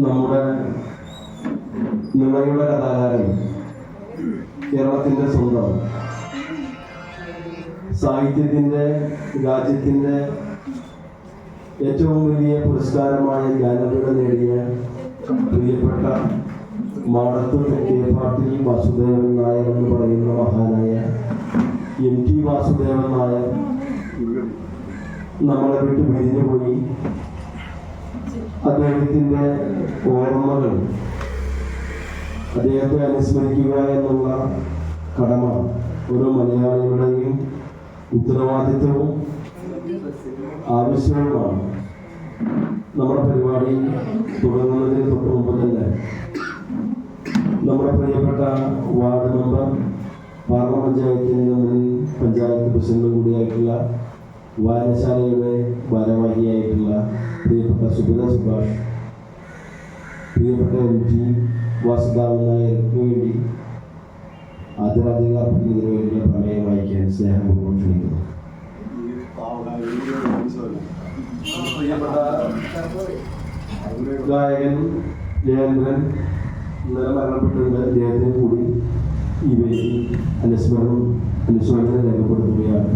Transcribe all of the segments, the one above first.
നമ്മുടെ നിണയുടെ കഥാകാരൻ കേരളത്തിന്റെ സ്വന്തം. സാഹിത്യത്തിന്റെ രാജ്യത്തിന്റെ ഏറ്റവും വലിയ പുരസ്കാരമായ ജ്ഞാനപീഠ നേടിയ പ്രിയപ്പെട്ട മാടത്ത് തെക്കേപ്പാട്ടിൽ വാസുദേവൻ നായർ എന്ന് പറയുന്ന മഹാനായ എം ടി വാസുദേവൻ നായർ നമ്മളെ വിട്ട് പിരിഞ്ഞു പോയി അദ്ദേഹത്തിന്റെ ഓർമ്മകൾ. അദ്ദേഹത്തെ അനുസ്മരിക്കുക എന്നുള്ള കടമ ഓരോ മലയാളികളുടെയും ഉത്തരവാദിത്വവും ആവശ്യവുമാണ്. നമ്മുടെ പരിപാടി തുടങ്ങുന്നതിന് തൊട്ട് മുമ്പ് തന്നെ നമ്മുടെ പ്രിയപ്പെട്ട വാർഡ് മെമ്പർ പാർല പഞ്ചായത്തിന്റെ മുൻ പഞ്ചായത്ത് പ്രസിഡന്റ് കൂടിയായിട്ടുള്ള വായനശാലയുടെ ഭാരവാഹിയായിട്ടുള്ള പ്രിയപ്പെട്ട സുബിത സുഭാഷ് പ്രിയപ്പെട്ട എം ടി വാസുദേവൻ നായർക്ക് വേണ്ടി ആദരാഞ്ജലി അർപ്പിക്കുന്നതിന് വേണ്ടിയ പ്രമേയം വായിക്കാൻ സ്നേഹപൂർവം ക്ഷണിക്കുന്നു. ഗായകൻ ജയേന്ദ്രൻ ഇന്നലെ മരണപ്പെട്ടിട്ടുണ്ട് അദ്ദേഹത്തിന് കൂടി ഈ വേദി അനുസ്മരണം അനുസ്മരണം രേഖപ്പെടുത്തുകയാണ്.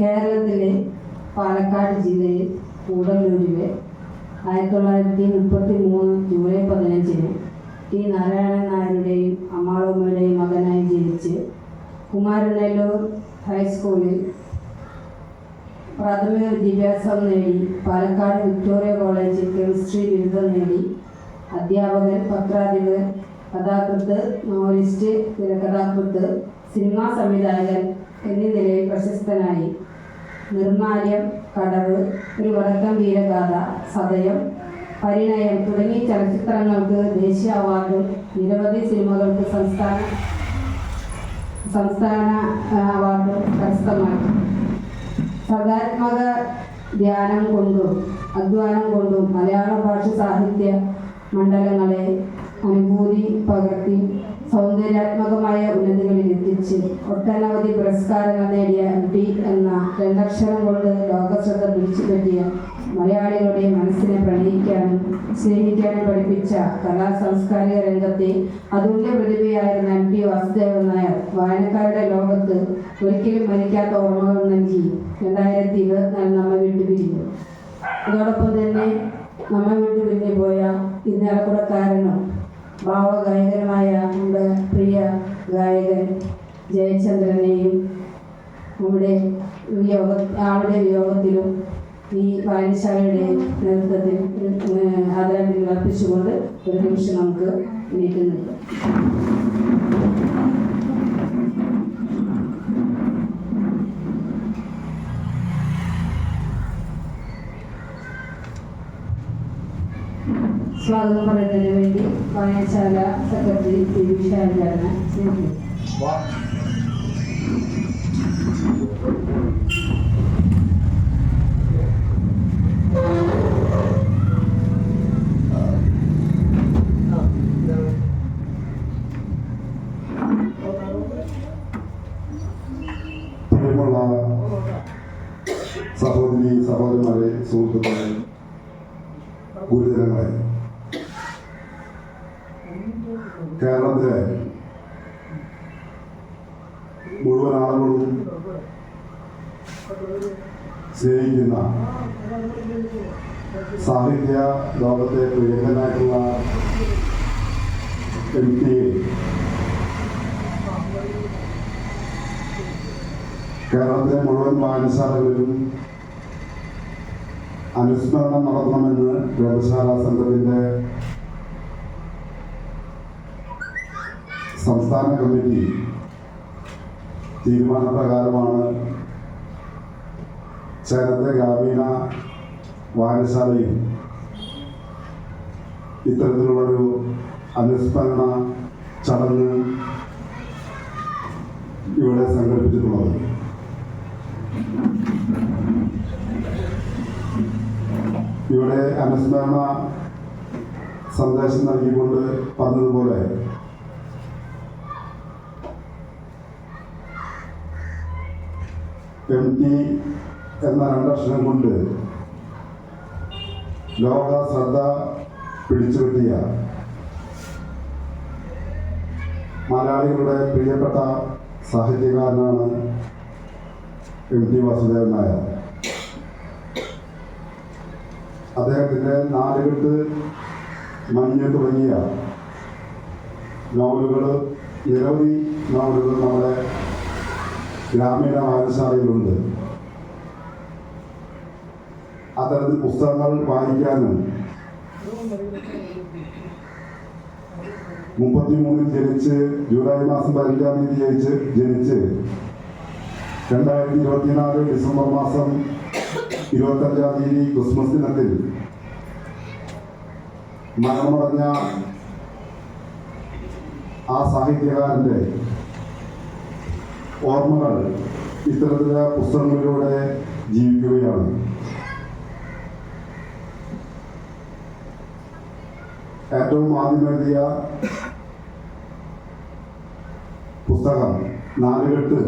കേരളത്തിലെ പാലക്കാട് ജില്ലയിൽ കൂടല്ലൂരിലെ ആയിരത്തി തൊള്ളായിരത്തി മുപ്പത്തി മൂന്ന് ജൂലൈ പതിനഞ്ചിന് ടി നാരായണൻ നായരുടെയും അമ്മാളമ്മയുടെയും മകനായി ജനിച്ച് കുമാരനെല്ലൂർ ഹൈസ്കൂളിൽ പ്രാഥമിക വിദ്യാഭ്യാസം നേടി പാലക്കാട് വിക്ടോറിയ കോളേജിൽ കെമിസ്ട്രി ബിരുദം നേടി അധ്യാപകൻ പത്രാധിപർ കഥാകൃത്ത് നോവലിസ്റ്റ് തിരക്കഥാകൃത്ത് സിനിമാ സംവിധായകൻ എന്നീ നിലയിൽ പ്രശസ്തനായി. നിർമാല്യം കടവ് ഒരു വടക്കം വീരഗാഥ സതയം പരിണയം തുടങ്ങിയ ചലച്ചിത്രങ്ങൾക്ക് ദേശീയ അവാർഡും നിരവധി സിനിമകൾക്ക് സംസ്ഥാന സംസ്ഥാന അവാർഡ് കരസ്ഥമാക്കി സകാത്മക ധ്യാനം കൊണ്ടും അധ്വാനം കൊണ്ടും മലയാള ഭാഷ സാഹിത്യ മണ്ഡലങ്ങളെ അനുഭൂതി പകർത്തി സൗന്ദര്യാത്മകമായ ഉന്നതികളിൽ എത്തിച്ച് ഒട്ടനവധി പുരസ്കാരങ്ങൾ നേടിയ എം ടി എന്ന രണ്ടക്ഷരം കൊണ്ട് ലോകശ്രദ്ധ പിടിച്ചുപറ്റിയ മലയാളികളുടെ മനസ്സിനെ പ്രണയിക്കാനും സ്നേഹിക്കാനും പഠിപ്പിച്ച കലാ സാംസ്കാരിക രംഗത്തെ അതുല്യ പ്രതിഭയായിരുന്ന എം പി വാസുദേവൻ നായർ വായനക്കാരുടെ ലോകത്ത് ഒരിക്കലും മരിക്കാത്ത ഓർമ്മകൾ നൽകി രണ്ടായിരത്തി ഇരുപത്തിനാല് നമ്മെ വിട്ടുപിരിഞ്ഞു അതോടൊപ്പം തന്നെ നമ്മെ പോയ പിരിഞ്ഞു പോയ കാരണം ഭാവഗായകനുമായ നമ്മുടെ പ്രിയ ഗായകൻ ജയചന്ദ്രനെയും നമ്മുടെ വിയോഗ ആളുടെ വിയോഗത്തിലും ഈ വായനശാലയുടെ നേതൃത്വത്തിൽ ആദരാഞ്ജലി അർപ്പിച്ചുകൊണ്ട് ഒരു നിമിഷം നമുക്ക് നീട്ടുന്നുണ്ട് സ്വാഗതം പറയുന്നതിന് വേണ്ടി വായനശാല സെക്രട്ടറി പി വിശാലിനെ സ്നേഹിക്കുന്നു പ്രിയമുള്ള സഹോദരി സഹോദരന്മാരെ സുഹൃത്തുക്കളെ ഗുരുജനങ്ങളെ കേരളത്തിലെ മുഴുവൻ ആളുകളും സ്നേഹിക്കുന്ന സാഹിത്യ പ്രിയങ്കനായിട്ടുള്ള എം കേരളത്തിലെ മുഴുവൻ വായനശാലകളിലും അനുസ്മരണം നടത്തണമെന്ന് ഗ്രന്ഥശാല സംഘത്തിന്റെ സംസ്ഥാന കമ്മിറ്റി തീരുമാനപ്രകാരമാണ് ചേരത്തെ ഗ്രാമീണ വായനശാലയിൽ ഇത്തരത്തിലുള്ളൊരു അനുസ്മരണ ചടങ്ങ് ഇവിടെ സംഘടിപ്പിച്ചിട്ടുള്ളത്. ഇവിടെ അനുസ്മരണ സന്ദേശം നൽകിക്കൊണ്ട് പറഞ്ഞതുപോലെ എം ടി എന്ന രണ്ടക്ഷരം കൊണ്ട് ലോക ശ്രദ്ധ പിടിച്ചുപറ്റിയ മലയാളികളുടെ പ്രിയപ്പെട്ട സാഹിത്യകാരനാണ് എം ടി വാസുദേവൻ നായർ അദ്ദേഹത്തിന്റെ നാലുകെട്ട് മഞ്ഞ് തുടങ്ങിയ നോവലുകൾ നിരവധി നോവലുകൾ നമ്മുടെ ഗ്രാമീണ വായനശാലയിലുണ്ട്. അത്തരത്തിൽ പുസ്തകങ്ങൾ വായിക്കാനും മുപ്പത്തിമൂന്നിൽ ജനിച്ച് ജൂലൈ മാസം പതിനഞ്ചാം തീയതി ജനിച്ച് ജനിച്ച് രണ്ടായിരത്തി ഇരുപത്തിനാല് ഡിസംബർ മാസം ഇരുപത്തഞ്ചാം തീയതി ക്രിസ്മസ് ദിനത്തിൽ മരണമടഞ്ഞ ആ സാഹിത്യകാരന്റെ ഓർമ്മകൾ ഇത്തരത്തിലെ പുസ്തകങ്ങളിലൂടെ ജീവിക്കുകയാണ്. ഏറ്റവും ആദ്യം എഴുതിയ പുസ്തകം നാലുകെട്ട്.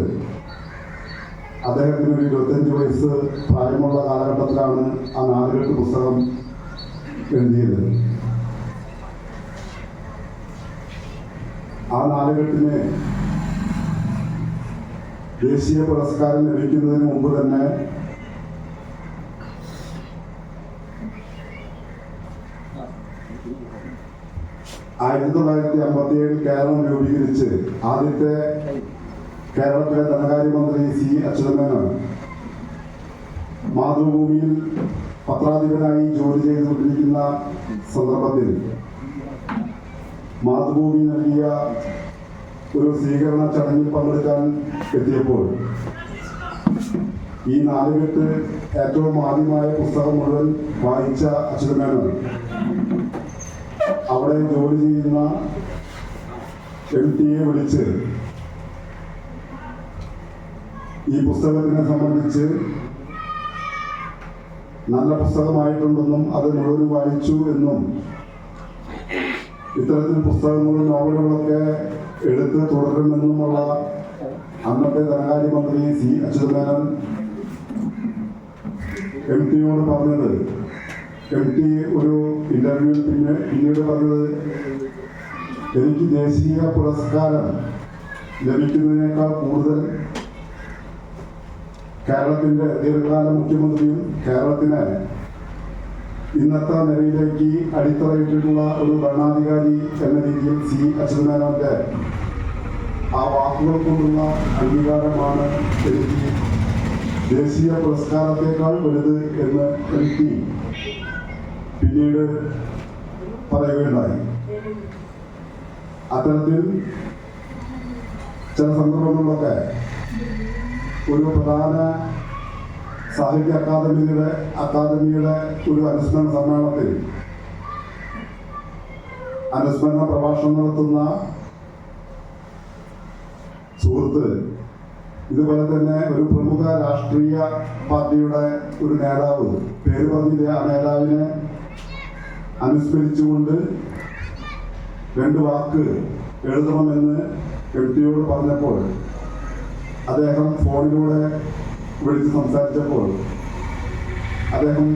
അദ്ദേഹത്തിന് ഒരു ഇരുപത്തഞ്ച് വയസ്സ് പ്രായമുള്ള കാലഘട്ടത്തിലാണ് ആ നാലുകെട്ട് പുസ്തകം എഴുതിയത്. ആ നാലുകെട്ടിന് ദേശീയ പുരസ്കാരം ലഭിക്കുന്നതിന് മുമ്പ് തന്നെ ആയിരത്തി തൊള്ളായിരത്തി അമ്പത്തി ഏഴിൽ കേരളം രൂപീകരിച്ച് ആദ്യത്തെ കേരളത്തിലെ ധനകാര്യമന്ത്രി സി അച്യുതമേനോൻ മാതൃഭൂമിയിൽ പത്രാധിപനായി ജോലി ചെയ്തുകൊണ്ടിരിക്കുന്ന സന്ദർഭത്തിൽ മാതൃഭൂമി നൽകിയ ഒരു സ്വീകരണ ചടങ്ങിൽ പങ്കെടുക്കാൻ എത്തിയപ്പോൾ ഈ നാലുകെട്ട് ഏറ്റവും ആദ്യമായ പുസ്തകം മുഴുവൻ വായിച്ച അച്യുതമേനോൻ അവിടെ ജോലി ചെയ്യുന്ന ടിയെ വിളിച്ച് ഈ പുസ്തകത്തിനെ സംബന്ധിച്ച് നല്ല പുസ്തകമായിട്ടുണ്ടെന്നും അത് മുഴുവൻ വായിച്ചു എന്നും ഇത്തരത്തിൽ പുസ്തകങ്ങളും നോവലുകളൊക്കെ എടുത്ത് തുടരുമെന്നുമുള്ള അന്നത്തെ ധനകാര്യമന്ത്രി സി അച്യുതമേനൻ എം ടിയോട് പറഞ്ഞത് എം ടി ഒരു ഇന്റർവ്യൂവിൽ പിന്നെ പിന്നീട് പറഞ്ഞത് എനിക്ക് ദേശീയ പുരസ്കാരം ലഭിക്കുന്നതിനേക്കാൾ കൂടുതൽ കേരളത്തിന്റെ ദീർഘകാല മുഖ്യമന്ത്രിയും കേരളത്തിന് ഇന്നത്തെ നിലയിലേക്ക് അടിത്തറയിട്ടിട്ടുള്ള ഒരു ഭരണാധികാരി എന്ന രീതിയിൽ സി അച്യുതനാരായണന്റെ ആ വാക്കുകൾ കൊണ്ടുള്ള അംഗീകാരമാണ് എനിക്ക് ദേശീയ പുരസ്കാരത്തെക്കാൾ വലുത് എന്ന് എനിക്ക് പിന്നീട് പറയുകയുണ്ടായി. അത്തരത്തിൽ ചില സന്ദർഭങ്ങളിലൊക്കെ ഒരു പ്രധാന സാഹിത്യ അക്കാദമിയുടെ അക്കാദമിയുടെ ഒരു അനുസ്മരണ സമ്മേളനത്തിൽ അനുസ്മരണ പ്രഭാഷണം നടത്തുന്ന സുഹൃത്ത് ഇതുപോലെ തന്നെ ഒരു പ്രമുഖ രാഷ്ട്രീയ പാർട്ടിയുടെ ഒരു നേതാവ് പേര് പറഞ്ഞില്ല ആ നേതാവിനെ? അനുസ്മരിച്ചുകൊണ്ട് രണ്ട് വാക്ക് എഴുതണമെന്ന് എഴുത്തിയോട് പറഞ്ഞപ്പോൾ അദ്ദേഹം ഫോണിലൂടെ വിളിച്ച് സംസാരിച്ചപ്പോൾ അദ്ദേഹം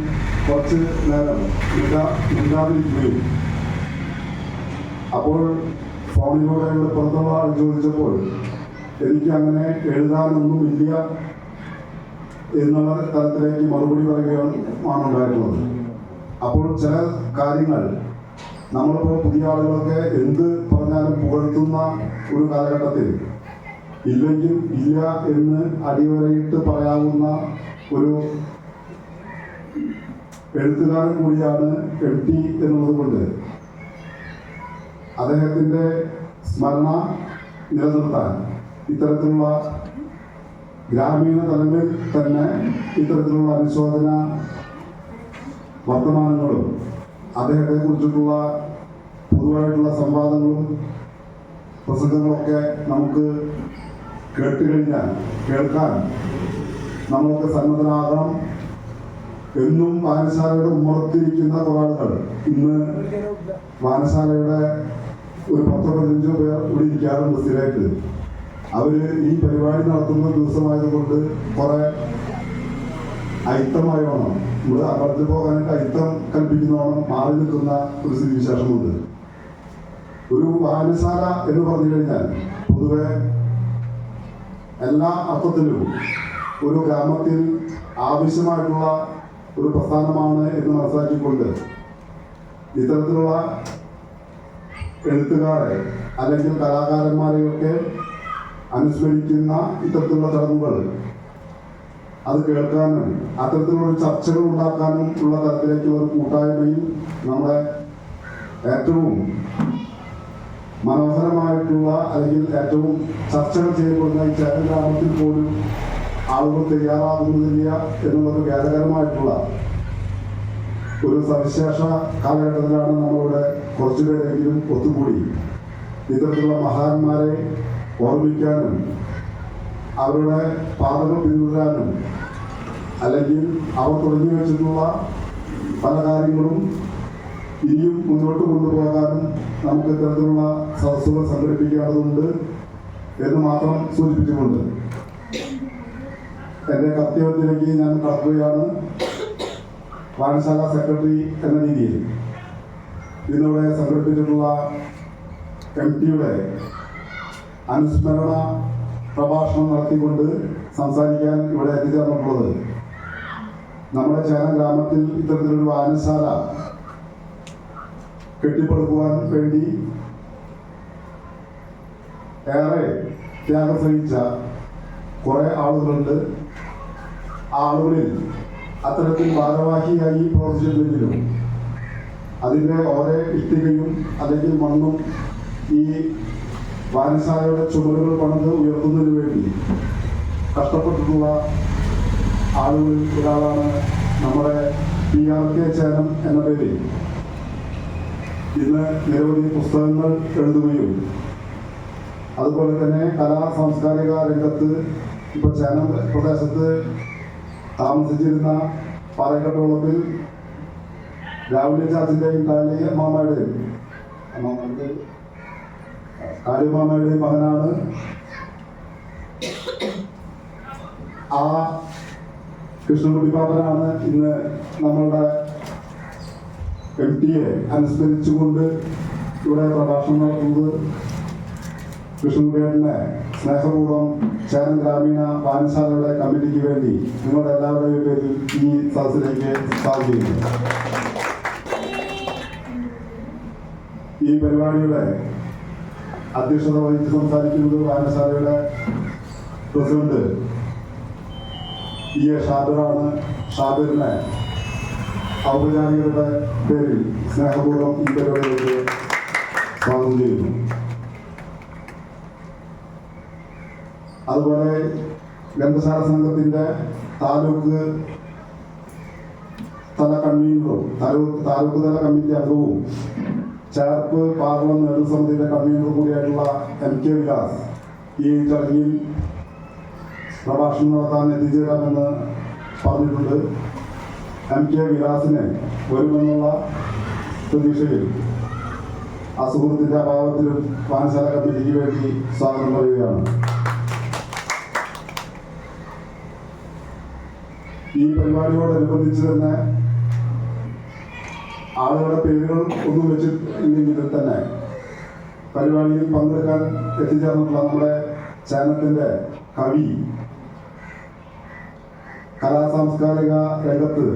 കുറച്ച് നേരം മിണ്ടാ മിണ്ടാതിരിക്കുകയും അപ്പോൾ ഫോണിലൂടെ പുറത്തുള്ള ആൾ ചോദിച്ചപ്പോൾ എനിക്ക് അങ്ങനെ എഴുതാനൊന്നുമില്ല എന്നുള്ള തരത്തിലേക്ക് മറുപടി പറയുകയാണ് ഉണ്ടായിട്ടുള്ളത് അപ്പോൾ ചില കാര്യങ്ങൾ. നമ്മളിപ്പോൾ പുതിയ ആളുകളൊക്കെ എന്ത് പറഞ്ഞാലും പുകഴ്ത്തുന്ന ഒരു കാലഘട്ടത്തിൽ. ഇല്ലെങ്കിൽ ഇല്ല എന്ന് അടിവരയിട്ട് പറയാവുന്ന ഒരു എഴുത്തുകാരൻ കൂടിയാണ് എം ടി എന്നുള്ളത് കൊണ്ട്. അദ്ദേഹത്തിന്റെ സ്മരണ നിലനിർത്താൻ ഇത്തരത്തിലുള്ള ഗ്രാമീണ തലങ്ങളിൽ തന്നെ ഇത്തരത്തിലുള്ള അനുശോചന വർത്തമാനങ്ങളും അദ്ദേഹത്തെ കുറിച്ചിട്ടുള്ള പൊതുവായിട്ടുള്ള സംവാദങ്ങളും പ്രസംഗങ്ങളൊക്കെ നമുക്ക് കേട്ട് കഴിഞ്ഞാൽ കേൾക്കാൻ നമ്മളൊക്കെ സന്നദ്ധനാകണം എന്നും വായനശാലയുടെ ഉമ്മറത്തിരിക്കുന്ന ഒരാളുകൾ ഇന്ന് വായനശാലയുടെ ഒരു പത്തോ പതിനഞ്ചോ പേർ ഇവിടെ ഇരിക്കാറുണ്ട് സ്ഥിരമായിട്ട്. അവർ ഈ പരിപാടി നടത്തുന്ന ദിവസമായതുകൊണ്ട് കുറെ അയിത്തമായോണം. നമ്മൾ അമ്പലത്തിൽ പോകാനായിട്ട് അയിത്തം കൽപ്പിക്കുന്നോണം മാറി നിൽക്കുന്ന ഒരു സ്ഥിതിവിശേഷമുണ്ട്. ഒരു വായനശാല എന്ന് പറഞ്ഞു കഴിഞ്ഞാൽ പൊതുവെ എല്ലാ അർത്ഥത്തിലും ഒരു ഗ്രാമത്തിൽ ആവശ്യമായിട്ടുള്ള ഒരു പ്രസ്ഥാനമാണ് എന്ന് മനസ്സിലാക്കിക്കൊണ്ട് ഇത്തരത്തിലുള്ള എഴുത്തുകാരെ അല്ലെങ്കിൽ കലാകാരന്മാരെയൊക്കെ അനുസ്മരിക്കുന്ന ഇത്തരത്തിലുള്ള ചടങ്ങുകൾ അത് കേൾക്കാനും അത്തരത്തിലുള്ള ചർച്ചകൾ ഉണ്ടാക്കാനും ഉള്ള തരത്തിലേക്ക് ഒരു കൂട്ടായ്മയിൽ നമ്മുടെ ഏറ്റവും മനോഹരമായിട്ടുള്ള അല്ലെങ്കിൽ ഏറ്റവും ചർച്ചകൾ ചെയ്യപ്പെടുന്ന ഈ ചേരൻ ഗ്രാമത്തിൽ പോലും ആളുകൾ തയ്യാറാകുന്നില്ല എന്നുള്ളത് ഖേദകരമായിട്ടുള്ള ഒരു സവിശേഷ കാലഘട്ടത്തിലാണ് നമ്മളിവിടെ കുറച്ചുപേരെങ്കിലും ഒത്തുകൂടി. ഇത്തരത്തിലുള്ള മഹാന്മാരെ ഓർമ്മിക്കാനും അവരുടെ പാതകൾ പിന്തുടരാനും അല്ലെങ്കിൽ അവർ തുടങ്ങി വെച്ചിട്ടുള്ള പല കാര്യങ്ങളും ഇനിയും മുന്നോട്ട് കൊണ്ടുപോകാനും നമുക്ക് ഇത്തരത്തിലുള്ള സദസ്സുകൾ സംഘടിപ്പിക്കേണ്ടതുണ്ട് എന്ന് മാത്രം സൂചിപ്പിച്ചുകൊണ്ട് എന്റെ കർത്തവ്യത്തിലേക്ക് ഞാൻ കടക്കുകയാണ്. വായനശാല സെക്രട്ടറി എന്ന രീതിയിൽ. ഇന്നിവിടെ സംഘടിപ്പിച്ചിട്ടുള്ള എം ടിയുടെ അനുസ്മരണ പ്രഭാഷണം നടത്തിക്കൊണ്ട് സംസാരിക്കാൻ ഇവിടെ എത്തിച്ചേർന്നിട്ടുള്ളത്. നമ്മുടെ ചേന ഗ്രാമത്തിൽ ഇത്തരത്തിലൊരു വായനശാല കെട്ടിപ്പടുക്കുവാൻ വേണ്ടി ഏറെ ത്യാഗം സഹിച്ച കുറേ ആളുകളുണ്ട്. ആളുകളിൽ അത്തരത്തിൽ ഭാരവാഹിയായി പ്രവർത്തിച്ചിട്ടുണ്ടെങ്കിലും അതിന്റെ ഓരോ ഇഷ്ടികയും അല്ലെങ്കിൽ മണ്ണും ഈ വായനശാലയുടെ ചുമലുകൾ പണിത് ഉയർത്തുന്നതിന് വേണ്ടി കഷ്ടപ്പെട്ടിട്ടുള്ള ആളുകളിൽ ഒരാളാണ് നമ്മുടെ പി ആർ കെ ചേനം എന്ന പേരിൽ ഇന്ന് നിരവധി പുസ്തകങ്ങൾ എഴുതുകയും അതുപോലെ തന്നെ കലാ സാംസ്കാരിക രംഗത്ത് ഇപ്പൊ ചേനം പ്രദേശത്ത് താമസിച്ചിരുന്ന പാലക്കാട്ടോളത്തിൽ രാവിലെ ചാച്ചിന്റെയും കാളി മാമയുടെയും അമ്മാമ്മയുടെ കാളിമാമയുടെയും മകനാണ്. ആ കൃഷ്ണൻകുട്ടി പാപ്പനാണ് ഇന്ന് നമ്മളുടെ എം ടിയെ അനുസ്മരിച്ചുകൊണ്ട് ഇവിടെ പ്രഭാഷണം നടത്തുന്നത്. കൃഷ്ണൻകുട്ടിയേട്ടനെ സ്നേഹപൂർവം ചേരൻ ഗ്രാമീണ വായനശാലയുടെ കമ്മിറ്റിക്ക് വേണ്ടി നിങ്ങളുടെ എല്ലാവരുടെയും പേരിൽ ഈ സദസ്സിലേക്ക് സ്വാഗതം ഈ പരിപാടിയുടെ അധ്യക്ഷത വഹിച്ച് സംസാരിക്കുന്നത് വായനശാലയുടെ പ്രസിഡന്റ് ഇ എ ഷാബിറാണ് ഷാബിറിനെ ഔപചാരികരുടെ പേരിൽ സ്നേഹപൂർവം ഈ പരിപാടിയിലേക്ക് സ്വാഗതം ചെയ്യുന്നു അതുപോലെ ഗ്രന്ഥശാല സംഘത്തിന്റെ താലൂക്ക് തല കൺവീനറും താലൂക്ക് തല കമ്മിറ്റി അംഗവും ചേർപ്പ് പാർലം നേതൃസമിതിയുടെ കൺവീനർ കൂടിയായിട്ടുള്ള എം കെ വിലാസ് ഈ ചടങ്ങിൽ പ്രഭാഷണം നടത്താൻ എത്തിച്ചേരാമെന്ന് പറഞ്ഞിട്ടുണ്ട്. എം കെ വിലാസിനെ വരുമെന്നുള്ള പ്രതീക്ഷയിൽ ആ സുഹൃത്തിന്റെ അഭാവത്തിലും പാനശാല കമ്മിറ്റിക്ക് വേണ്ടി സ്വാഗതം പറയുകയാണ്. ഈ പരിപാടിയോടനുബന്ധിച്ച് തന്നെ ആളുകളുടെ പേരുകൾ ഒന്നും വെച്ചിട്ടില്ലെങ്കിൽ തന്നെ. പരിപാടിയിൽ പങ്കെടുക്കാൻ എത്തിച്ചേർന്നിട്ടുള്ള നമ്മുടെ ചാനത്തിന്റെ കവി കലാ സാംസ്കാരിക രംഗത്ത്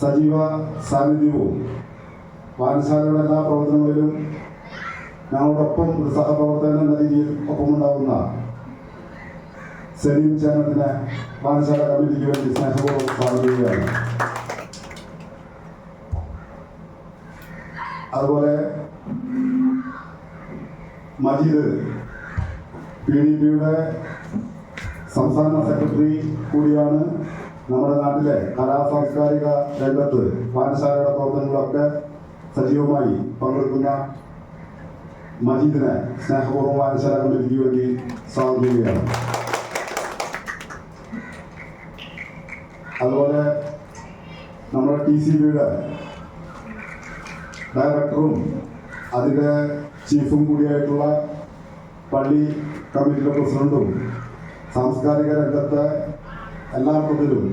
സജീവ സാന്നിധ്യവും വായനശാലയുടെ എല്ലാ പ്രവർത്തനങ്ങളിലും ഞങ്ങളോടൊപ്പം ഒരു സഹപ്രവർത്തകൻ എന്ന രീതിയിൽ ഒപ്പമുണ്ടാകുന്ന സലീം ചാനലിനെ വായനശാല കമ്മിറ്റിക്ക് വേണ്ടി സ്നേഹപൂർവം സ്വാഗതം ചെയ്യുകയാണ്. അതുപോലെ മജീദ് പി ഡി പിയുടെ സംസ്ഥാന സെക്രട്ടറി കൂടിയാണ് നമ്മുടെ നാട്ടിലെ കലാ സാംസ്കാരിക രംഗത്ത് പാഠശാലയുടെ പ്രവർത്തനങ്ങളൊക്കെ സജീവമായി പങ്കെടുക്കുന്ന മജീദിനെ സ്നേഹപൂർവം വായനശാല കമ്മിറ്റിക്ക് വേണ്ടി സ്വാഗതിക്കുകയാണ് അതുപോലെ നമ്മുടെ ടി സി ബിയുടെ ഡയറക്ടറും അതിന്റെ ചീഫും കൂടിയായിട്ടുള്ള പള്ളി കമ്മിറ്റിയുടെ പ്രസിഡന്റും സാംസ്കാരിക രംഗത്തെ എല്ലാ അർത്ഥത്തിലും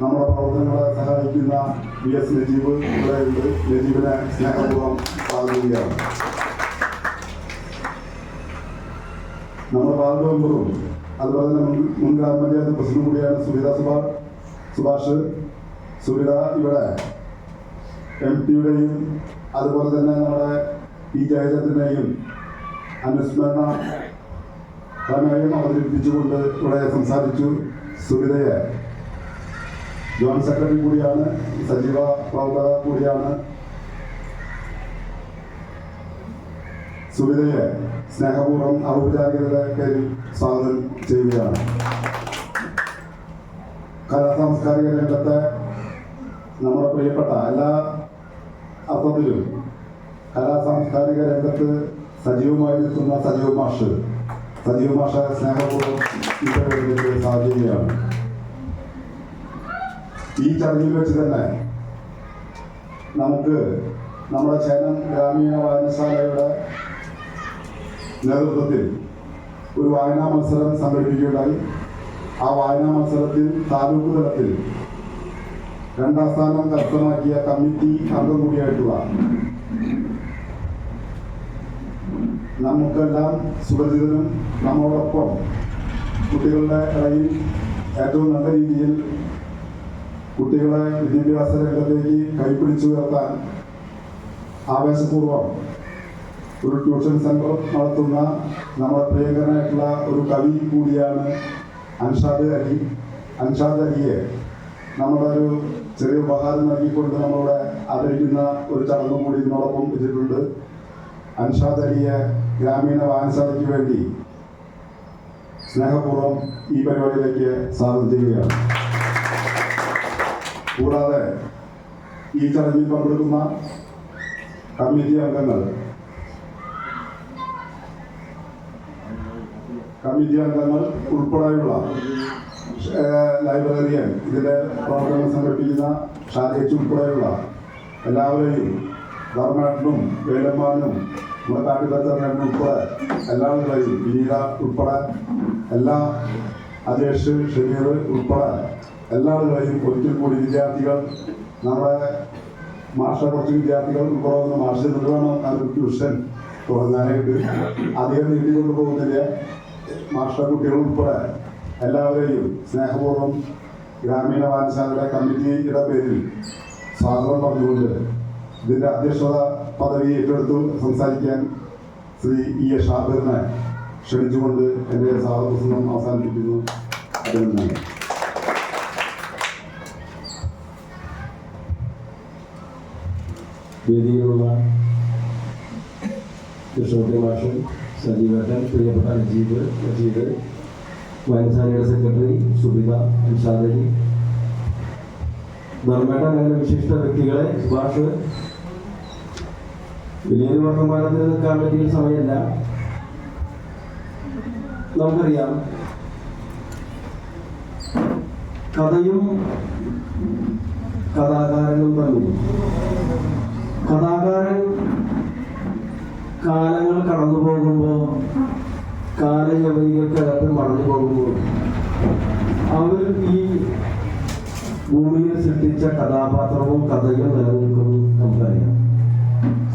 നമ്മുടെ പ്രവർത്തനങ്ങളെ സഹായിക്കുന്ന വി എസ് നജീബ് ഇവിടെയുണ്ട് നജീബിനെ സ്നേഹപൂർവം സ്വാഗതിക്കുകയാണ് നമ്മുടെ വാർഡ് മെമ്പറും അതുപോലെ തന്നെ മുൻ ഗ്രാമപഞ്ചായത്ത് പ്രസിഡന്റ് കൂടിയാണ് സുബിത സുഭാഷ് സുഭാഷ്. സുബിത ഇവിടെ എം പിയുടെയും അതുപോലെ തന്നെ നമ്മുടെ പി ജയചന്ദ്രനെയും പ്രമേയം അവതരിപ്പിച്ചുകൊണ്ട് ഇവിടെ സംസാരിച്ചു സുബിതയെ ജോയിന്റ് സെക്രട്ടറി കൂടിയാണ് സജീവ പ്രവർത്തക കൂടിയാണ്. സുബിതയെ സ്നേഹപൂർവം ഔപചാരികരുടെ പേരിൽ സ്വാഗതം ചെയ്യുകയാണ്. കലാ സാംസ്കാരിക രംഗത്തെ നമ്മുടെ പ്രിയപ്പെട്ട എല്ലാ അർത്ഥത്തിലും കലാ സാംസ്കാരിക രംഗത്ത് സജീവമായി നിൽക്കുന്ന സജീവ് മാഷ്. സജീവ മാഷ സ്നേഹപൂർവം പരിപാടിയിലേക്ക് സാധിക്കുകയാണ് ഈ ചടങ്ങിൽ വെച്ച് തന്നെ നമുക്ക് നമ്മുടെ ചേനം ഗ്രാമീണ വായനശാലയുടെ നേതൃത്വത്തിൽ ഒരു വായനാ മത്സരം സംഘടിപ്പിക്കുകയുണ്ടായി. ആ വായനാ മത്സരത്തിൽ താലൂക്ക് തലത്തിൽ രണ്ടാം സ്ഥാനം കരസ്ഥമാക്കിയ കമ്മിറ്റി അംഗം കൂടിയായിട്ടുള്ള നമുക്കെല്ലാം സുപരിചിതനും നമ്മോടൊപ്പം കുട്ടികളുടെ ഇടയിൽ ഏറ്റവും നല്ല രീതിയിൽ കുട്ടികളെ വിദ്യാഭ്യാസ രംഗത്തേക്ക് കൈപിടിച്ചു ഉയർത്താൻ ആവേശപൂർവം ഒരു ട്യൂഷൻ സെന്റർ നടത്തുന്ന നമ്മുടെ പ്രിയങ്കരനായിട്ടുള്ള ഒരു കവി കൂടിയാണ് അൻഷാദ് അലി. അൻഷാദ് അലിയെ നമ്മുടെ ഒരു ചെറിയ ഉപഹാരം നൽകിക്കൊണ്ട് നമ്മളിവിടെ ആദരിക്കുന്ന ഒരു ചടങ്ങും കൂടി ഇതിനോടൊപ്പം വെച്ചിട്ടുണ്ട്. അൻഷാദ് ഗ്രാമീണ വായനശാലയ്ക്ക് വേണ്ടി സ്നേഹപൂർവം ഈ പരിപാടിയിലേക്ക് സ്വാഗതം ചെയ്യുകയാണ്. കൂടാതെ ഈ ചടങ്ങിൽ പങ്കെടുക്കുന്ന കമ്മിറ്റി അംഗങ്ങൾ കമ്മിറ്റി അംഗങ്ങൾ ഉൾപ്പെടെയുള്ള ലൈബ്രറിയൻ. ഇതിന്റെ പ്രവർത്തനം സംഘടിപ്പിക്കുന്ന ഷാജേച്ച് ഉൾപ്പെടെയുള്ള എല്ലാവരെയും ധർമ്മേട്ടനും വേലമ്മാനും നമ്മുടെ കാട്ടിപ്പച്ചറിനും ഉൾപ്പെടെ എല്ലാവരുടെയും ഗീത ഉൾപ്പെടെ എല്ലാ അജേഷ് ഷമീർ ഉൾപ്പെടെ എല്ലാവരുടെയും ഒരിക്കൽ കൂടി വിദ്യാർത്ഥികൾ നമ്മുടെ മാഷ കുറച്ച് വിദ്യാർത്ഥികൾ ഉൾപ്പെടെ വന്ന് മാഷ നിർവഹണം ഒരു ട്യൂഷൻ തുടങ്ങാനായിട്ട് അധികം നീട്ടിക്കൊണ്ട് പോകുന്നില്ല. മാഷ കുട്ടികൾ ഉൾപ്പെടെ എല്ലാവരെയും സ്നേഹപൂർവം ഗ്രാമീണ വായനശാലയുടെ കമ്മിറ്റിയുടെ പേരിൽ സ്വാഗതം പറഞ്ഞുകൊണ്ട് ഇതിന്റെ അധ്യക്ഷത പദവി ഏറ്റെടുത്തു സംസാരിക്കാൻ ശ്രീ ഇ എ ഷാബിറിനെ ക്ഷണിച്ചുകൊണ്ട് എന്റെ സ്വാഗതം അവസാനിപ്പിക്കുന്നു. അഭിനന്ദനങ്ങൾ. വേദിയിലുള്ള കൃഷ്ണകുട്ടി മാഷൻ സജീവൻ പ്രിയപ്പെട്ട അജീബ് നജീബ് വായനശാലയുടെ സെക്രട്ടറി സുബിത അൻഷാദലി ധർമ്മേട്ടൻ അങ്ങനെ വിശിഷ്ട വ്യക്തികളെ സുഭാഷ് വലിയൊരു വർത്തമാനത്തിന് നിൽക്കാൻ പറ്റിയ സമയമല്ല. നമുക്കറിയാം. കഥയും കഥാകാരനും തമ്മിൽ. കഥാകാരൻ കാലങ്ങൾ കടന്നു പോകുമ്പോൾ കാലയവനികൾക്കകത്ത് മറന്നു പോകുമ്പോൾ അവർ ഈ ഭൂമിയിൽ സൃഷ്ടിച്ച കഥാപാത്രവും കഥയും നിലനിൽക്കുന്നു നമുക്കറിയാം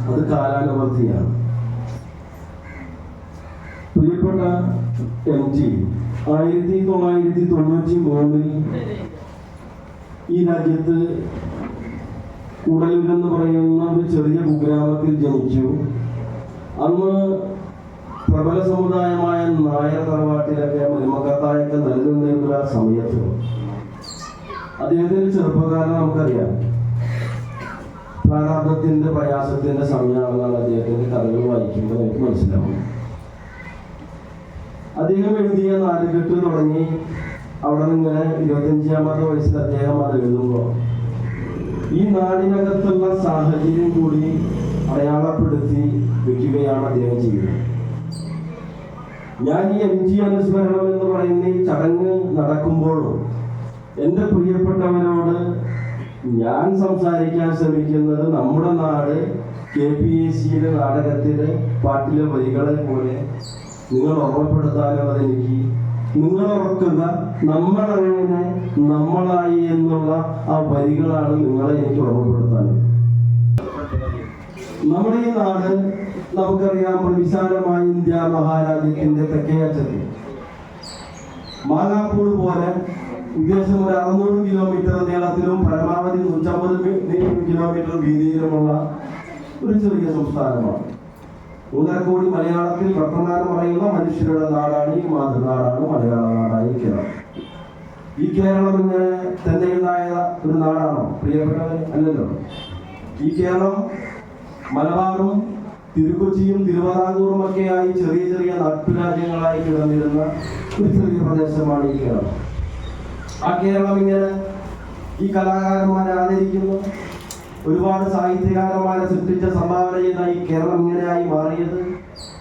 അത് കാലാനുവർത്തിയാണ്. പ്രിയപ്പെട്ട എം ജി ആയിരത്തി തൊള്ളായിരത്തി തൊണ്ണൂറ്റി മൂന്നിൽ ഈ രാജ്യത്ത് കൂടലൂർ എന്ന് പറയുന്ന ഒരു ചെറിയ കുഗ്രാമത്തിൽ ജനിച്ചു. അന്ന് പ്രബല സമുദായമായ നായർ തറവാട്ടിലൊക്കെ മരുമക്കത്തായൊക്കെ നൽകുന്നതിനുള്ള സമയത്ത് അദ്ദേഹത്തിന്റെ ചെറുപ്പകാലം നമുക്കറിയാം. പ്രാരാബ്ദത്തിന്റെ പ്രയാസത്തിന്റെ സമയമാണെന്നാണ് അദ്ദേഹത്തിന്റെ കഥകൾ വായിക്കുമ്പോൾ നമുക്ക് മനസ്സിലാവും അദ്ദേഹം എഴുതിയ നാലുകെട്ട് തുടങ്ങി. അവിടെ നിന്ന് ഇരുപത്തഞ്ചാമത്തെ വയസ്സിൽ അദ്ദേഹം അത് എഴുതുമ്പോൾ ഈ നാടിനകത്തുള്ള സാഹചര്യം കൂടി അടയാളപ്പെടുത്തി വെക്കുകയാണ് അദ്ദേഹം ചെയ്യുന്നത്. ഞാൻ ഈ എം ജി അനുസ്മരണം എന്ന് പറയുന്ന ഈ ചടങ്ങ് നടക്കുമ്പോഴും എന്റെ പ്രിയപ്പെട്ടവരോട് ഞാൻ സംസാരിക്കാൻ ശ്രമിക്കുന്നത് നമ്മുടെ നാട് കെ പി എ സിയിലെ നാടകത്തിലെ പാട്ടിലെ വരികളെ പോലെ നിങ്ങൾ ഓർമ്മപ്പെടുത്താനും എനിക്ക് നിങ്ങൾ ഓർക്കുക നമ്മളങ്ങനെ നമ്മളായി എന്നുള്ള ആ വരികളാണ് നിങ്ങളെ എനിക്ക് ഓർമ്മപ്പെടുത്താനുള്ളത് നമ്മുടെ ഈ നാട് നമുക്കറിയാം വിശാലമായ ഇന്ത്യ മഹാരാജ്യത്തിന്റെ തെക്കേ അറ്റത്ത് മാങ്ങാപ്പൂട് പോലെ ഉദ്ദേശം ഒരു അറുന്നൂറ് കിലോമീറ്റർ നീളത്തിലും പരമാവധി നൂറ്റമ്പത് കിലോമീറ്റർ വീതിയിലുമുള്ള ഒരു ചെറിയ സംസ്ഥാനമാണ്. മൂന്നര കോടി മലയാളത്തിൽ വർത്തമാനം പറയുന്ന മനുഷ്യരുടെ നാടാണ് ഈ മാതൃനാടാണ് മലയാള നാടായി കേരളം. ഈ കേരളം ഇങ്ങനെ തന്നെയുണ്ടായ ഒരു നാടാണോ? പ്രിയപ്പെട്ടവരെ അല്ലല്ലോ. ഈ കേരളം മലബാറും തിരുക്കൊച്ചിയും ഒക്കെയായി ചെറിയ ചെറിയ നാട്ടുരാജ്യങ്ങളായി കിടന്നിരുന്ന ഒരു ചെറിയ പ്രദേശമാണ് ഈ കേരളം. ആ കേരളം ഇങ്ങനെ ഈ കലാകാരന്മാരെ ആദരിക്കുന്നു. ഒരുപാട് സാഹിത്യകാരന്മാരെ സൃഷ്ടിച്ച സംഭാവന ചെയ്ത ഈ കേരളം ഇങ്ങനെയായി മാറിയത്.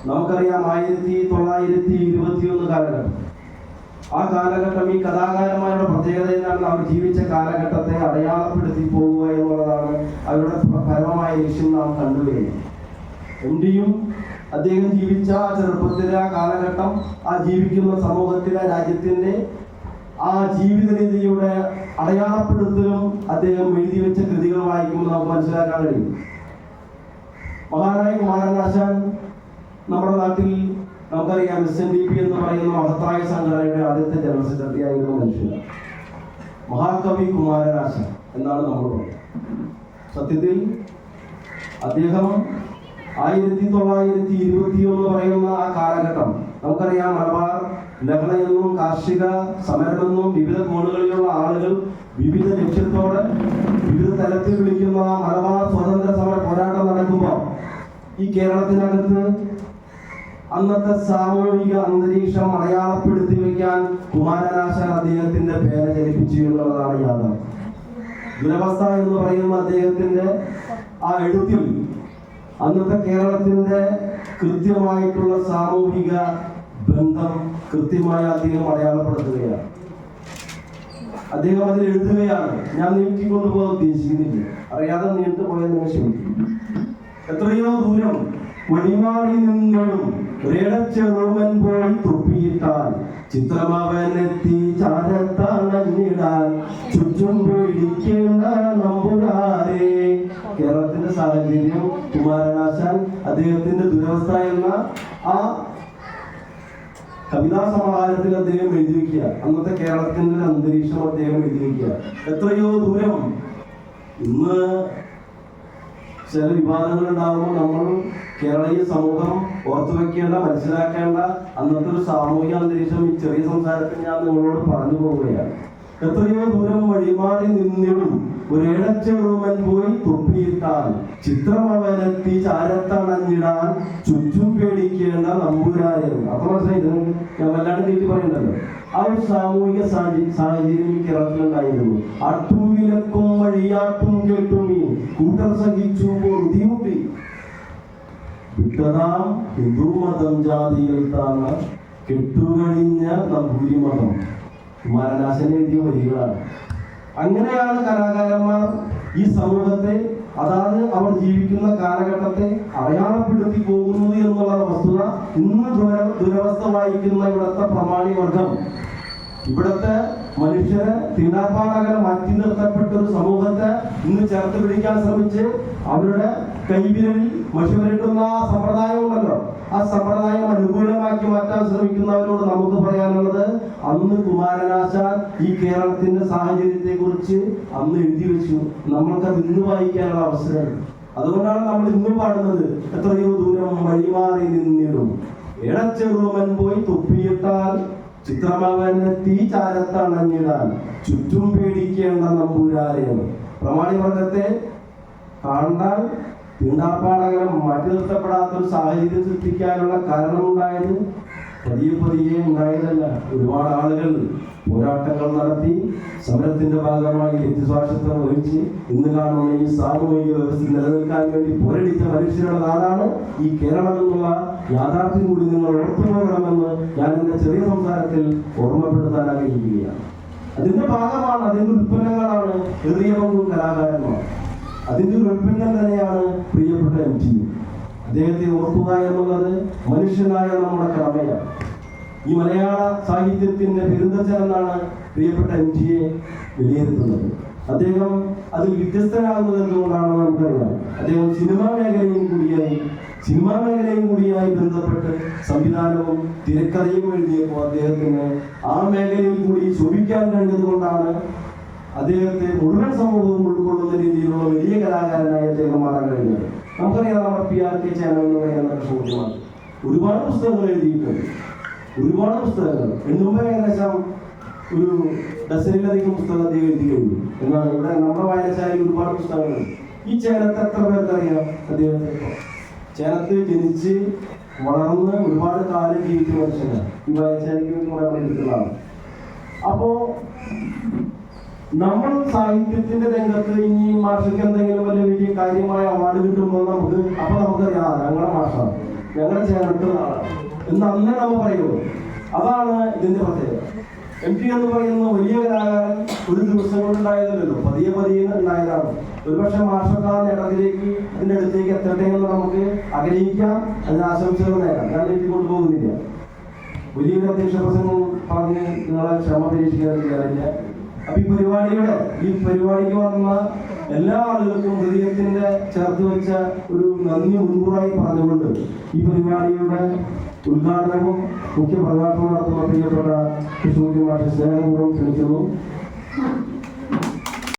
നമുക്കറിയാം ആയിരത്തി തൊള്ളായിരത്തി ഇരുപത്തി ഒന്ന് കാലഘട്ടം. ആ കാലഘട്ടം ഈ കലാകാരന്മാരുടെ പ്രത്യേകത എന്താണ് അവർ ജീവിച്ച കാലഘട്ടത്തെ അടയാളപ്പെടുത്തി പോകുക എന്നുള്ളതാണ് അവരുടെ പരമമായ ലക്ഷ്യം നാം കണ്ടുവരുന്നത്. എം ഡിയും അദ്ദേഹം ജീവിച്ച ആ ചെറുപ്പത്തിലെ ആ കാലഘട്ടം ആ ജീവിക്കുന്ന സമൂഹത്തിലെ രാജ്യത്തിന്റെ ആ ജീവിത രീതിയുടെ അടയാളപ്പെടുത്തലും അദ്ദേഹം എഴുതി വെച്ച കൃതികൾ വായിക്കുമ്പോൾ നമുക്ക് മനസ്സിലാക്കാൻ കഴിയും. മഹാനായ കുമാരനാശാൻ നമ്മുടെ നാട്ടിൽ നമുക്കറിയാം എസ് എൻ ഡി പി എന്ന് പറയുന്ന മഹത്തായ സംഘടനയുടെ ആദ്യത്തെ ജനറൽ സെക്രട്ടറി ആയിരുന്ന മനുഷ്യൻ. മഹാകവി കുമാരനാശൻ എന്നാണ് നമ്മൾ പറയുന്നത്. സത്യത്തിൽ അദ്ദേഹം ആയിരത്തി തൊള്ളായിരത്തി ഇരുപത്തി ഒന്ന് പറയുന്ന ആ കാലഘട്ടം. നമുക്കറിയാം മലബാർ ലഹളയെന്നും കാർഷിക സമരമെന്നും വിവിധ കോണുകളിലുള്ള ആളുകൾ വിവിധ ലക്ഷ്യത്തോടെ വിവിധ തലത്തിൽ വിളിക്കുന്ന മലബാർ സ്വതന്ത്ര സമര പോരാട്ടം നടക്കുമ്പോൾ ഈ കേരളത്തിനകത്ത് അന്നത്തെ സാമൂഹിക അന്തരീക്ഷം അടയാളപ്പെടുത്തി വെക്കാൻ കുമാരനാശാൻ അദ്ദേഹത്തിന്റെ പേര് ജനിപ്പിച്ചു എന്നുള്ളതാണ് യാഥാർത്ഥ്യം. ദുരവസ്ഥ എന്ന് പറയുന്ന അദ്ദേഹത്തിന്റെ ആ എഴുത്തിൽ അന്നത്തെ കേരളത്തിന്റെ കൃത്യമായിട്ടുള്ള സാമൂഹിക ബന്ധം കൃത്യമായി അദ്ദേഹം അടയാളപ്പെടുത്തുകയാണ്. അദ്ദേഹം അതിൽ എഴുതുകയാണ് ഞാൻ നീട്ടിക്കൊണ്ടുപോകാൻ ഉദ്ദേശിക്കുന്നില്ല. അറിയാതെ നിങ്ങൾ ക്ഷമിക്കും എത്രയോ ദൂരം ഒളിമാറി നിന്നും ഒരിടച്ചെറുമൻ പോയി തുപ്പിയിട്ടാൽ ചിത്രമവനെത്തി ചാരത്തണഞ്ഞിടാൻ ചുറ്റും പേടിക്കേണ്ട നമ്പുരാരെ. കേരളത്തിന്റെ സാഹചര്യം കുമാരനാശാൻ അദ്ദേഹത്തിന്റെ ദുരവസ്ഥ എന്ന ആ കവിതാ സമാഹാരത്തിൽ അദ്ദേഹം എഴുതി വെക്കുക അന്നത്തെ കേരളത്തിന്റെ ഒരു അന്തരീക്ഷം അദ്ദേഹം എഴുതി എത്രയോ ദൂരം ഇന്ന് ചില വിവാദങ്ങൾ ഉണ്ടാകുമ്പോൾ നമ്മൾ കേരളീയ സമൂഹം ഓർത്തു വെക്കേണ്ട മനസ്സിലാക്കേണ്ട അന്നത്തെ ഒരു സാമൂഹിക അന്തരീക്ഷം ഈ ചെറിയ സംസാരത്തിൽ ഞാൻ നിങ്ങളോട് പറഞ്ഞു പോവുകയാണ്. എത്രയോ ദൂരം വഴിമാറി നിന്നിടും ഒരിടച്ചെറുമൻ പോയി തൊപ്പിയിട്ടാൽ ചിത്രം അവനെത്തി ചാരത്തണഞ്ഞിടാൻ ചുറ്റും പേടിക്കേണ്ട നമ്പൂരായിരുന്നു അപ്പൊ മനസ്സിലായി? ഞാൻ വല്ലാണ്ട് തീറ്റി പറയണ്ടല്ലോ ആ ഒരു സാമൂഹിക സാഹചര്യം ഈ കേരളത്തിലുണ്ടായിരുന്നു അട്ടും വിലക്കും വഴിയാട്ടും കേട്ടുമീ കൂട്ടർ സഹിച്ചു പൊറുതിമുട്ടി വിട്ടതാം ഹിന്ദു മതം ജാതിയിൽ താന്ന കെട്ടുകഴിഞ്ഞ നമ്പൂരിമതം കുമാരനാശൻ എഴുതിയ വരികളാണ്. അങ്ങനെയാണ് കലാകാരന്മാർ ഈ സമൂഹത്തെ അതായത് അവർ ജീവിക്കുന്ന കാലഘട്ടത്തെ അടയാളപ്പെടുത്തി പോകുന്നത് എന്നുള്ള വസ്തുത ഇന്ന് ദുരവസ്ഥ വായിക്കുന്ന ഇവിടുത്തെ പ്രമാണി വർഗം ഇവിടുത്തെ മനുഷ്യരെ തീണ്ടാപ്പാടകരെ മാറ്റി നിർത്തപ്പെട്ട ഒരു സമൂഹത്തെ ഇന്ന് ചേർത്ത് പിടിക്കാൻ ശ്രമിച്ച് അവരുടെ കൈവിരലിൽ മഷുവരട്ടുന്ന ആ സമ്പ്രദായം ഉണ്ടല്ലോ. ആ സമ്പ്രദായം അനുകൂലമാക്കി മാറ്റാൻ ശ്രമിക്കുന്നവരോട് നമുക്ക് പറയാനുള്ളത് അന്ന് കുമാരനാശാൻ ഈ കേരളത്തിന്റെ സാഹചര്യത്തെ കുറിച്ച് അന്ന് എഴുതി വെച്ചു. നമ്മൾക്കത് ഇന്ന് വായിക്കാനുള്ള അവസരമാണ് അതുകൊണ്ടാണ് നമ്മൾ ഇന്നും പാടുന്നത്. എത്രയോ ദൂരം വഴിമാറി നിന്നിടും. ഇടച്ചെറുമൻ പോയി തുപ്പിയിട്ടാൽ ചിത്രമവനെത്തി ചാരത്തണഞ്ഞിടാൻ ചുറ്റും പേടിക്കേണ്ട നമ്പൂരാലയം പ്രമാണി വർഗത്തെ കണ്ടാൽ തീണ്ടാപ്പാടകരം മാറ്റി നിർത്തപ്പെടാത്ത ഒരു സാഹചര്യം സൃഷ്ടിക്കാനുള്ള കാരണമുണ്ടായത് പതിയെ പതിയെ ഉണ്ടായതല്ല. ഒരുപാട് ആളുകൾ പോരാട്ടങ്ങൾ നടത്തി സമരത്തിന്റെ ഭാഗമായി രക്തസ്വാക്ഷിത്വം വഹിച്ച് ഇന്ന് കാണുന്ന ഈ സാമൂഹിക വ്യവസ്ഥ നിലനിൽക്കാൻ വേണ്ടി പോരടിച്ച മനുഷ്യരുടെ നാടാണ് ഈ കേരളം എന്നുള്ള യാഥാർത്ഥ്യം കൂടി നിങ്ങൾ ഓർത്തുപോകണമെന്ന് ഞാൻ എന്റെ ചെറിയ സംസാരത്തിൽ ഓർമ്മപ്പെടുത്താൻ ആഗ്രഹിക്കുകയാണ്. അതിന്റെ ഭാഗമാണ് അതിന്റെ ഉൽപ്പന്നങ്ങളാണ് ഹൃദയവും കലാകാരന്മാർ. അതിന്റെ ഒരു ഉൽപ്പന്നം തന്നെയാണ് പ്രിയപ്പെട്ട എം ടി അദ്ദേഹത്തെ ഓർക്കുക എന്നുള്ളത് മനുഷ്യനായ നമ്മുടെ കടമയാണ് ഈ മലയാള സാഹിത്യത്തിന്റെ എന്നാണ് പ്രിയപ്പെട്ട എം ജിയെ വിലയിരുത്തുന്നത്. അദ്ദേഹം അതിൽ വ്യത്യസ്തനാകുന്നത് എന്തുകൊണ്ടാണെന്ന് നമുക്കറിയാം. അദ്ദേഹം സിനിമാ മേഖലയും കൂടിയായി സിനിമാ മേഖലയും കൂടിയായി ബന്ധപ്പെട്ട് സംവിധാനവും തിരക്കഥയും എഴുതിയപ്പോൾ അദ്ദേഹത്തിന് ആ മേഖലയിൽ കൂടി ശോഭിക്കാൻ കഴിഞ്ഞത് കൊണ്ടാണ് അദ്ദേഹത്തെ മുഴുവൻ സമൂഹവും ഉൾക്കൊള്ളുന്ന രീതിയിലുള്ള വലിയ കലാകാരനായി അദ്ദേഹം മാറാൻ കഴിഞ്ഞത്. നമുക്കറിയാം നമ്മുടെ പി ആർ കെ ചാനൽ എന്ന് പറയുന്ന ഒരു ഒരുപാട് പുസ്തകങ്ങൾ എഴുതിയിട്ടുണ്ട്. ഒരുപാട് പുസ്തകങ്ങൾ. എണ്ണുമ്പോൾ ഏകദേശം ഒരു ഡസനിലധികം പുസ്തകം അദ്ദേഹം എഴുതി കഴിഞ്ഞു എന്നാണ് ഇവിടെ നമ്മുടെ വായനശാലയിൽ ഒരുപാട് പുസ്തകങ്ങളുണ്ട് ഈ ചേനത്ത് എത്ര പേർക്ക് അറിയാം? അദ്ദേഹത്തെ ചേനത്ത് ജനിച്ച് വളർന്ന് ഒരുപാട് കാലം ജീവിച്ച മനുഷ്യനാണ്. ഈ വായനശാലയ്ക്ക് വേണ്ടി കുറെ അപ്പോ നമ്മൾ സാഹിത്യത്തിന്റെ രംഗത്ത് ഇനി മാഷയ്ക്ക് എന്തെങ്കിലും വലിയ വലിയ കാര്യമായ അവാർഡ് കിട്ടുമ്പോൾ നമുക്ക് അപ്പൊ നമുക്കറിയാം ഞങ്ങളുടെ മാഷാണ്. ഞങ്ങളുടെ ചേർക്കുന്ന എന്ന് അന്നേ നമ്മൾ പറയുള്ളൂ അതാണ് ഇതിന്റെ പ്രത്യേകത. എം പി എന്ന് പറയുന്ന വലിയ ഒരു ദിവസം കൊണ്ട് ഉണ്ടായതല്ലല്ലോ. പതിയെ പതിയെ ഉണ്ടായതാണ്. ഒരുപക്ഷെ മാഷൊക്കെ ആ നേട്ടത്തിലേക്ക് അതിന്റെ അടുത്തേക്ക് എത്തട്ടെ എന്ന് നമുക്ക് ആഗ്രഹിക്കാം. അതിന് ആശംസകൾ നേരം. ഞാൻ എനിക്ക് കൊണ്ടുപോകുന്നില്ല. വലിയൊരു അധ്യക്ഷ പ്രസംഗം പറഞ്ഞ് നിങ്ങളെ ക്ഷമ പരീക്ഷിക്കാറില്ല അപ്പൊ ഈ പരിപാടിയുടെ ഈ പരിപാടിക്ക് വന്ന എല്ലാ ആളുകൾക്കും ഹൃദയത്തിന്റെ ചേർത്ത് വെച്ച ഒരു നന്ദി മുൻകൂറായി പറഞ്ഞുകൊണ്ട് ഈ പരിപാടിയുടെ ഉദ്ഘാടനവും മുഖ്യ പ്രഭാഷണം നടത്തുന്ന പ്രിയപ്പെട്ട കൃഷ്ണകുമാർ സ്നേഹപൂർവം ക്ഷണിക്കുന്നു.